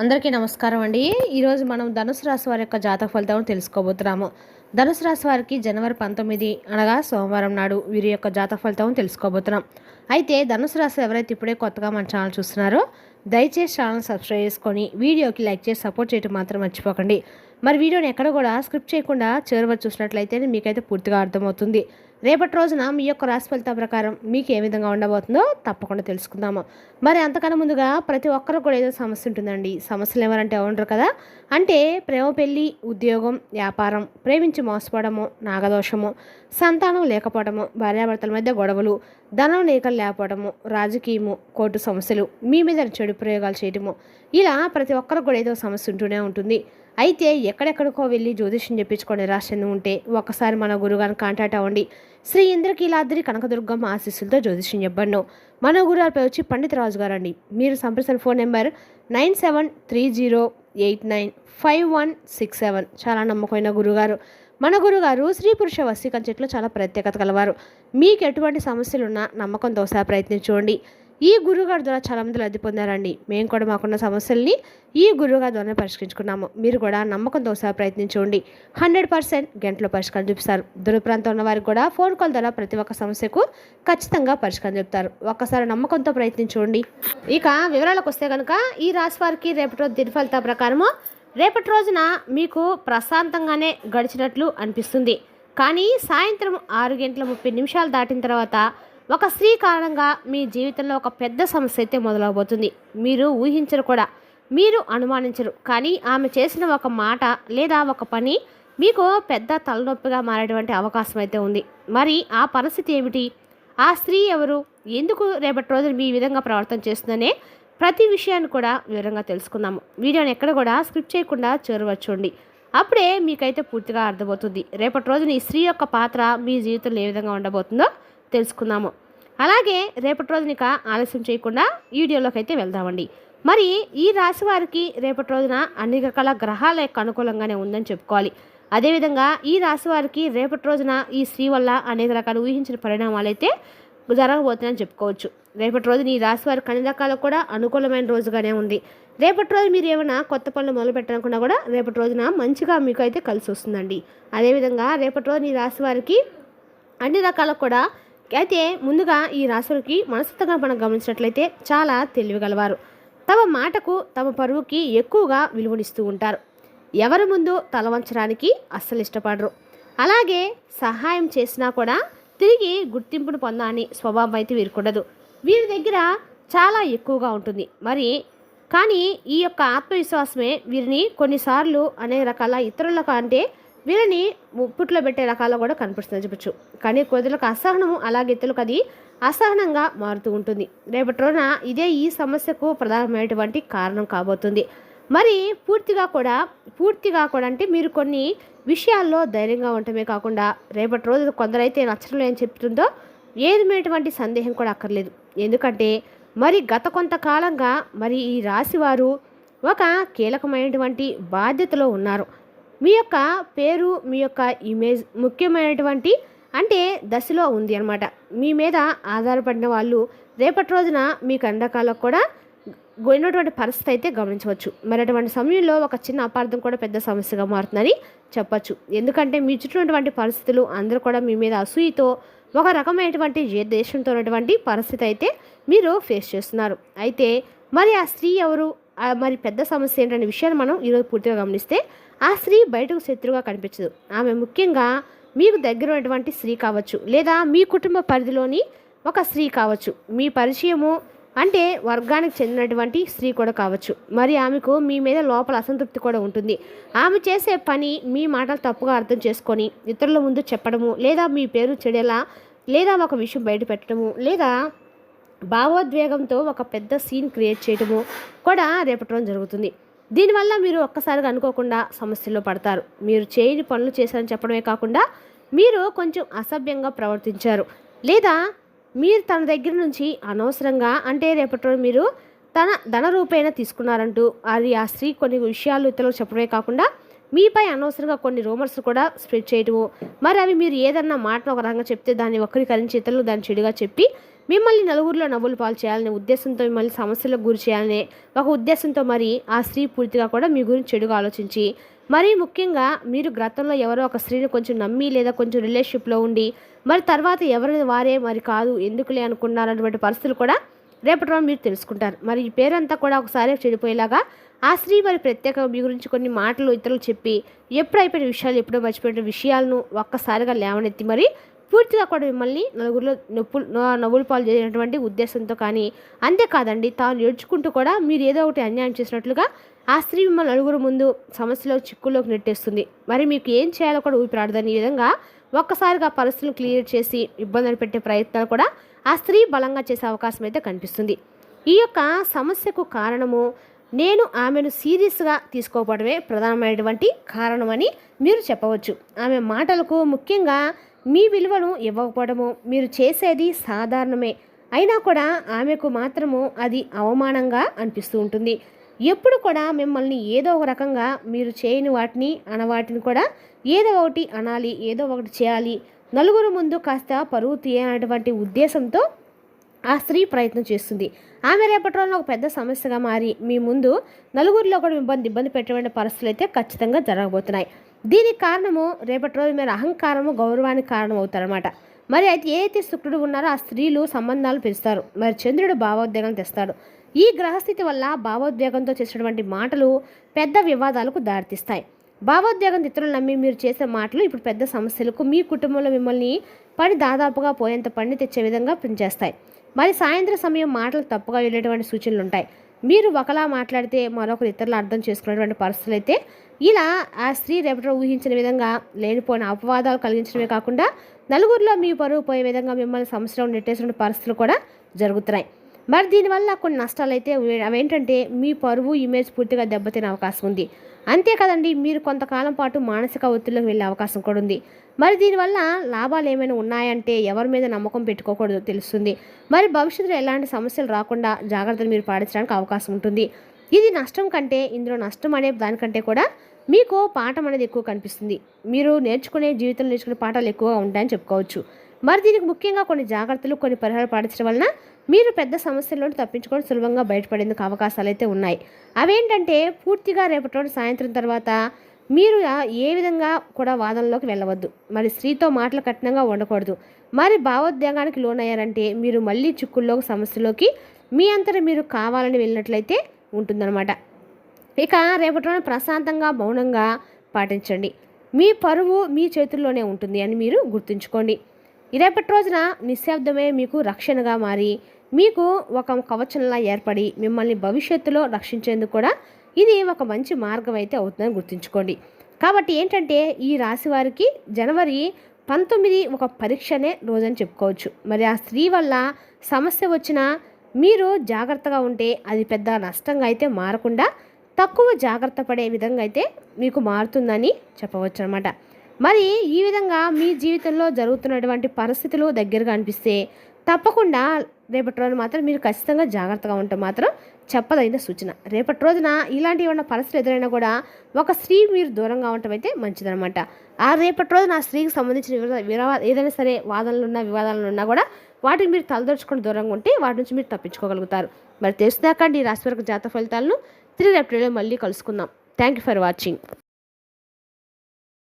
అందరికీ నమస్కారం అండి. ఈరోజు మనం ధనుసు రాశి వారి యొక్క జాతక ఫలితాలను తెలుసుకోబోతున్నాము. ధనుసు రాశి వారికి జనవరి పంతొమ్మిది అనగా సోమవారం నాడు వీరి యొక్క జాతక ఫలితాలను తెలుసుకోబోతున్నాం. అయితే ధనుసు రాశి ఎవరైతే ఇప్పుడే కొత్తగా మన ఛానల్ చూస్తున్నారో దయచేసి ఛానల్ సబ్స్క్రైబ్ చేసుకొని వీడియోకి లైక్ చేసి సపోర్ట్ చేయడం మాత్రం మర్చిపోకండి. మరి వీడియోని ఎక్కడ కూడా స్క్రిప్ట్ చేయకుండా చివరి చూసినట్లయితే మీకైతే పూర్తిగా అర్థమవుతుంది. రేపటి రోజున మీ యొక్క రాశి ఫలితం ప్రకారం మీకు ఏ విధంగా ఉండబోతుందో తప్పకుండా తెలుసుకుందాము. మరి అంతకన్నా ముందుగా ప్రతి ఒక్కరు కూడా ఏదో సమస్య ఉంటుందండి. సమస్యలు ఎవరంటే ఉండరు కదా? అంటే ప్రేమ పెళ్ళి ఉద్యోగం వ్యాపారం ప్రేమించి మోసపోవడము నాగదోషము సంతానం లేకపోవడము భార్యాభర్తల మధ్య గొడవలు ధనం లేకలు లేకపోవడము రాజకీయము కోర్టు సమస్యలు మీ మీద చెడు ప్రయోగాలు చేయడము ఇలా ప్రతి ఒక్కరికి కూడా ఏదో సమస్య ఉంటూనే ఉంటుంది. అయితే ఎక్కడెక్కడికో వెళ్ళి జ్యోతిష్యం చెప్పించుకొని రాసింది ఉంటే ఒక్కసారి మన గురుగారిని కాంటాక్ట్ అవ్వండి. శ్రీ ఇంద్రకీలాద్రి కనకదుర్గమ్మ ఆశీస్సులతో జ్యోతిష్యం చెప్పండి. మన గురుగారిపై వచ్చి పండిత్ రాజు గారు అండి మీరు సంప్రదించిన phone number nine seven three zero eight nine five one six seven. చాలా నమ్మకమైన గురుగారు. మన గురుగారు స్త్రీ పురుష వశీకరణ చెట్లు చాలా ప్రత్యేకత కలవారు. మీకు ఎటువంటి సమస్యలున్నా నమ్మకంతో సహా ప్రయత్నించుకోండి ఈ గురువుగారి ద్వారా చాలా మంది లబ్ధి పొందారండి. మేము కూడా మాకున్న సమస్యల్ని ఈ గురువుగారి ద్వారా పరిష్కరించుకున్నాము. మీరు కూడా నమ్మకంతో ఒకసారి ప్రయత్నించండి. హండ్రెడ్ పర్సెంట్ గంటలో పరిష్కారం చూపిస్తారు. దూర ప్రాంతం ఉన్న వారికి కూడా ఫోన్ కాల్ ద్వారా ప్రతి ఒక్క సమస్యకు ఖచ్చితంగా పరిష్కారం చెప్తారు. ఒక్కసారి నమ్మకంతో ప్రయత్నించండి. ఇక వివరాలకు వస్తే కనుక ఈ రాశి వారికి రేపటి రోజు దిన ప్రకారము రేపటి రోజున మీకు ప్రశాంతంగానే గడిచినట్లు అనిపిస్తుంది. కానీ సాయంత్రం ఆరు గంటల ముప్పై నిమిషాలు దాటిన తర్వాత ఒక స్త్రీ కారణంగా మీ జీవితంలో ఒక పెద్ద సమస్య అయితే మొదలవబోతుంది. మీరు ఊహించరు కూడా. మీరు అనుమానించరు. కానీ ఆమె చేసిన ఒక మాట లేదా ఒక పని మీకు పెద్ద తలనొప్పిగా మారేటువంటి అవకాశం అయితే ఉంది. మరి ఆ పరిస్థితి ఏమిటి? ఆ స్త్రీ ఎవరు? ఎందుకు రేపటి రోజున మీ విధంగా ప్రవర్తన చేస్తుందనే ప్రతి విషయాన్ని కూడా వివరంగా తెలుసుకుందాము. వీడియోని ఎక్కడ కూడా స్క్రిప్ట్ చేయకుండా చేరవచ్చుండి అప్పుడే మీకైతే పూర్తిగా అర్థమవుతుంది. రేపటి రోజున ఈ స్త్రీ యొక్క పాత్ర మీ జీవితంలో ఏ విధంగా ఉండబోతుందో తెలుసుకుందాము. అలాగే రేపటి రోజున ఇక ఆలస్యం చేయకుండా వీడియోలోకి అయితే వెళ్దామండి. మరి ఈ రాశి వారికి రేపటి రోజున అన్ని రకాల గ్రహాల యొక్క అనుకూలంగానే ఉందని చెప్పుకోవాలి. అదేవిధంగా ఈ రాశి వారికి రేపటి రోజున ఈ స్త్రీ వల్ల అనేక రకాల ఊహించిన పరిణామాలు అయితే జరగబోతున్నాయని చెప్పుకోవచ్చు. రేపటి రోజున ఈ రాశి వారికి అన్ని రకాల కూడా అనుకూలమైన రోజుగానే ఉంది. రేపటి రోజు మీరు ఏమైనా కొత్త పనులు మొదలు పెట్టాలనుకున్నా కూడా రేపటి రోజున మంచిగా మీకు అయితే కలిసి వస్తుందండి. అదేవిధంగా రేపటి రోజున ఈ రాశి వారికి అన్ని రకాలకు కూడా అయితే ముందుగా ఈ రాశులకి మనస్తత్వంగా మనం గమనించినట్లయితే చాలా తెలివిగలవారు. తమ మాటకు తమ పరువుకి ఎక్కువగా విలువనిస్తూ ఉంటారు. ఎవరి ముందు తల వంచడానికి అస్సలు ఇష్టపడరు. అలాగే సహాయం చేసినా కూడా తిరిగి గుర్తింపును పొందాలని స్వభావం అయితే వీరుకుండదు. వీరి దగ్గర చాలా ఎక్కువగా ఉంటుంది. మరి కానీ ఈ యొక్క ఆత్మవిశ్వాసమే వీరిని కొన్నిసార్లు అనేక రకాల ఇతరుల కంటే వీరిని ముప్పుట్లో పెట్టే రకాల్లో కూడా కనిపిస్తుంది చెప్పచ్చు కానీ కొద్దిలకు అసహనము అలాగే ఇతరులకు అది అసహనంగా మారుతూ ఉంటుంది. రేపటి రోజున ఇదే ఈ సమస్యకు ప్రధానమైనటువంటి కారణం కాబోతుంది. మరి పూర్తిగా కూడా పూర్తిగా కూడా అంటే మీరు కొన్ని విషయాల్లో ధైర్యంగా ఉండటమే కాకుండా రేపటి రోజు కొందరైతే నచ్చడం అని చెప్తుందో ఏదమైనటువంటి సందేహం కూడా అక్కర్లేదు. ఎందుకంటే మరి గత కొంతకాలంగా మరి ఈ రాశివారు ఒక కీలకమైనటువంటి బాధ్యతలో ఉన్నారు. మీ యొక్క పేరు మీ యొక్క ఇమేజ్ ముఖ్యమైనటువంటి అంటే దశలో ఉంది అనమాట మీ మీద ఆధారపడిన వాళ్ళు రేపటి రోజున మీకు కండకాలకు కూడా పోయినటువంటి పరిస్థితి అయితే గమనించవచ్చు. మరి అటువంటి సమయంలో ఒక చిన్న అపార్థం కూడా పెద్ద సమస్యగా మారుతుందని చెప్పచ్చు. ఎందుకంటే మీ చుట్టూటువంటి పరిస్థితులు అందరూ కూడా మీ మీద అసూయతో ఒక రకమైనటువంటి ఏ దేశంతో ఉన్నటువంటి పరిస్థితి అయితే మీరు ఫేస్ చేస్తున్నారు. అయితే మరి ఆ స్త్రీ ఎవరు? మరి పెద్ద సమస్య ఏంటనే విషయాన్ని మనం ఈరోజు పూర్తిగా గమనిస్తే ఆ స్త్రీ బయటకు శత్రువుగా కనిపించదు. ఆమె ముఖ్యంగా మీకు దగ్గర ఉన్నటువంటి స్త్రీ కావచ్చు లేదా మీ కుటుంబ పరిధిలోని ఒక స్త్రీ కావచ్చు. మీ పరిచయము అంటే వర్గానికి చెందినటువంటి స్త్రీ కూడా కావచ్చు. మరి ఆమెకు మీ మీద లోపల అసంతృప్తి కూడా ఉంటుంది. ఆమె చేసే పని మీ మాటలు తప్పుగా అర్థం చేసుకొని ఇతరుల ముందు చెప్పడము లేదా మీ పేరు చెడేలా లేదా ఒక విషయం బయట పెట్టడము లేదా భావోద్వేగంతో ఒక పెద్ద సీన్ క్రియేట్ చేయటము కూడా రేపటి రోజు జరుగుతుంది. దీనివల్ల మీరు ఒక్కసారిగా అనుకోకుండా సమస్యల్లో పడతారు. మీరు చేయని పనులు చేశారని చెప్పడమే కాకుండా మీరు కొంచెం అసభ్యంగా ప్రవర్తించారు. లేదా మీరు తన దగ్గర నుంచి అనవసరంగా అంటే రేపటి రోజు మీరు తన ధన రూపేణ తీసుకున్నారంటూ అది ఆ స్త్రీ కొన్ని విషయాలు ఇతరులకు చెప్పడమే కాకుండా మీపై అనవసరంగా కొన్ని రూమర్స్ కూడా స్ప్రెడ్ చేయటము. మరి అవి మీరు ఏదన్నా మాటను ఒక రకంగా చెప్తే దాన్ని వక్రీకరించి ఇతరులు దాన్ని చెడుగా చెప్పి మిమ్మల్ని నలుగురిలో నవ్వులు పాలు చేయాలనే ఉద్దేశంతో మిమ్మల్ని సమస్యలకు గురి చేయాలనే ఒక ఉద్దేశంతో మరి ఆ స్త్రీ పూర్తిగా కూడా మీ గురించి చెడుగా ఆలోచించి మరీ ముఖ్యంగా మీరు గతంలో ఎవరో ఒక స్త్రీని కొంచెం నమ్మి లేదా కొంచెం రిలేషన్షిప్లో ఉండి మరి తర్వాత ఎవరిని వారే మరి కాదు ఎందుకులే అనుకున్నారన్నటువంటి పరిస్థితులు కూడా రేపటి రోజు మీరు తెలుసుకుంటారు. మరి ఈ పేరంతా కూడా ఒకసారి చెడిపోయేలాగా ఆ స్త్రీ మరి ప్రత్యేకంగా మీ గురించి కొన్ని మాటలు ఇతరులు చెప్పి ఎప్పుడు అయిపోయిన విషయాలు ఎప్పుడో మర్చిపోయిన విషయాలను ఒక్కసారిగా లేవనెత్తి మరి పూర్తిగా కూడా మిమ్మల్ని నలుగురిలో నొప్పులు నవ్వులు పాలు చేసినటువంటి ఉద్దేశంతో కానీ అంతేకాదండి తాను ఏడ్చుకుంటూ కూడా మీరు ఏదో ఒకటి అన్యాయం చేసినట్లుగా ఆ స్త్రీ మిమ్మల్ని నలుగురు ముందు సమస్యలో చిక్కుల్లోకి నెట్టేస్తుంది. మరి మీకు ఏం చేయాలో కూడా ఊపిరాడదని ఈ విధంగా ఒక్కసారిగా పరిస్థితులు క్లియర్ చేసి ఇబ్బందులు పెట్టే ప్రయత్నాలు కూడా ఆ స్త్రీ బలంగా చేసే అవకాశం అయితే కనిపిస్తుంది. ఈ యొక్క సమస్యకు కారణము నేను ఆమెను సీరియస్గా తీసుకోకపోవడమే ప్రధానమైనటువంటి కారణమని మీరు చెప్పవచ్చు. ఆమె మాటలకు ముఖ్యంగా మీ విలువను ఇవ్వకపోవడము మీరు చేసేది సాధారణమే. అయినా కూడా ఆమెకు మాత్రము అది అవమానంగా అనిపిస్తూ ఉంటుంది. ఎప్పుడు కూడా మిమ్మల్ని ఏదో ఒక రకంగా మీరు చేయని వాటిని అనవాటిని కూడా ఏదో ఒకటి అనాలి ఏదో ఒకటి చేయాలి. నలుగురు ముందు కాస్త పరువు తీయనటువంటి ఉద్దేశంతో ఆ స్త్రీ ప్రయత్నం చేస్తుంది. ఆమె రేపటి రోజున ఒక పెద్ద సమస్యగా మారి మీ ముందు నలుగురిలో కూడా ఇబ్బంది ఇబ్బంది పెట్టేటువంటి పరిస్థితులు అయితే ఖచ్చితంగా జరగబోతున్నాయి. దీనికి కారణము రేపటి రోజు మీరు అహంకారము గౌరవానికి కారణం అవుతారనమాట మరి అయితే ఏదైతే శుక్రుడు ఉన్నారో ఆ స్త్రీలు సంబంధాలు పెంచుతారు. మరి చంద్రుడు భావోద్వేగం తెస్తాడు. ఈ గ్రహస్థితి వల్ల భావోద్వేగంతో చేసినటువంటి మాటలు పెద్ద వివాదాలకు దారితీస్తాయి. భావోద్వేగం ఇతరులు నమ్మి మీరు చేసే మాటలు ఇప్పుడు పెద్ద సమస్యలకు మీ కుటుంబంలో మిమ్మల్ని పని దాదాపుగా పోయేంత పని తెచ్చే విధంగా పనిచేస్తాయి. మరి సాయంత్రం సమయం మాటలు తప్పుగా వెళ్ళేటువంటి సూచనలు ఉంటాయి మీరు ఒకలా మాట్లాడితే మరొకరు ఇతరులు అర్థం చేసుకునేటువంటి పరిస్థితులు అయితే ఇలా ఆ స్త్రీ రేపటి ఊహించిన విధంగా లేనిపోయిన అపవాదాలు కలిగించడమే కాకుండా నలుగురిలో మీ పరువు పోయే విధంగా మిమ్మల్ని సంవత్సరం నెట్టేసిన పరిస్థితులు కూడా జరుగుతున్నాయి. మరి దీనివల్ల కొన్ని నష్టాలు అయితే అవేంటంటే మీ పరువు ఇమేజ్ పూర్తిగా దెబ్బతినే అవకాశం ఉంది. అంతే కదండి మీరు కొంతకాలం పాటు మానసిక ఒత్తిడిలోకి వెళ్ళే అవకాశం కూడా ఉంది. మరి దీనివల్ల లాభాలు ఏమైనా ఉన్నాయంటే ఎవరి మీద నమ్మకం పెట్టుకోకూడదు తెలుస్తుంది. మరి భవిష్యత్తులో ఎలాంటి సమస్యలు రాకుండా జాగ్రత్తలు మీరు పాటించడానికి అవకాశం ఉంటుంది. ఇది నష్టం కంటే ఇందులో నష్టం అనే దానికంటే కూడా మీకు పాఠం అనేది ఎక్కువ కనిపిస్తుంది. మీరు నేర్చుకునే జీవితంలో నేర్చుకునే పాఠాలు ఎక్కువగా ఉంటాయని చెప్పుకోవచ్చు. మరి దీనికి ముఖ్యంగా కొన్ని జాగ్రత్తలు కొన్ని పరిహారాలు పాటించడం వలన మీరు పెద్ద సమస్యల నుండి తప్పించుకొని సులభంగా బయటపడేందుకు అవకాశాలు అయితే ఉన్నాయి. అవేంటంటే పూర్తిగా రేపటి సాయంత్రం తర్వాత మీరు ఏ విధంగా కూడా వాదనలోకి వెళ్ళవద్దు. మరి స్త్రీతో మాటలు కఠినంగా ఉండకూడదు. మరి భావోద్వేగానికి లోనయ్యారంటే మీరు మళ్ళీ చిక్కుల్లోకి సమస్యలోకి మీ అంతటా మీరు కావాలని వెళ్ళినట్లయితే ఉంటుందన్నమాట. ఇక రేపటి రోజున ప్రశాంతంగా మౌనంగా పాటించండి. మీ పరువు మీ చేతుల్లోనే ఉంటుంది అని మీరు గుర్తుంచుకోండి. రేపటి రోజున నిశ్శబ్దమే మీకు రక్షణగా మారి మీకు ఒక కవచంలా ఏర్పడి మిమ్మల్ని భవిష్యత్తులో రక్షించేందుకు కూడా ఇది ఒక మంచి మార్గం అయితే అవుతుందని గుర్తుంచుకోండి. కాబట్టి ఏంటంటే ఈ రాశి వారికి జనవరి పంతొమ్మిది ఒక పరీక్షనే రోజని చెప్పుకోవచ్చు. మరి ఆ స్త్రీ వల్ల సమస్య వచ్చినా మీరు జాగ్రత్తగా ఉంటే అది పెద్ద నష్టంగా అయితే మారకుండా తక్కువ జాగ్రత్త పడే విధంగా అయితే మీకు మారుతుందని చెప్పవచ్చు అనమాట మరి ఈ విధంగా మీ జీవితంలో జరుగుతున్నటువంటి పరిస్థితులు దగ్గరగా అనిపిస్తే తప్పకుండా రేపటి రోజున మాత్రం మీరు ఖచ్చితంగా జాగ్రత్తగా ఉంటే మాత్రం చెప్పదగిన సూచన. రేపటి రోజున ఇలాంటి ఏమైనా పరిస్థితులు ఎదురైనా కూడా ఒక స్త్రీ మీరు దూరంగా ఉండటం అయితే మంచిదనమాట ఆ రేపటి రోజున ఆ స్త్రీకి సంబంధించిన వివా ఏదైనా సరే వాదనలు ఉన్నా వివాదాలు ఉన్నా కూడా వాటిని మీరు తలదొచ్చుకొని దూరంగా ఉంటే వాటి నుంచి మీరు తప్పించుకోగలుగుతారు. మరి తెలుసుదాకా ఈ రాశి వరకు జాత ఫలితాలను. తిరిగి రేపటిలో మళ్ళీ కలుసుకుందాం. Thank you for watching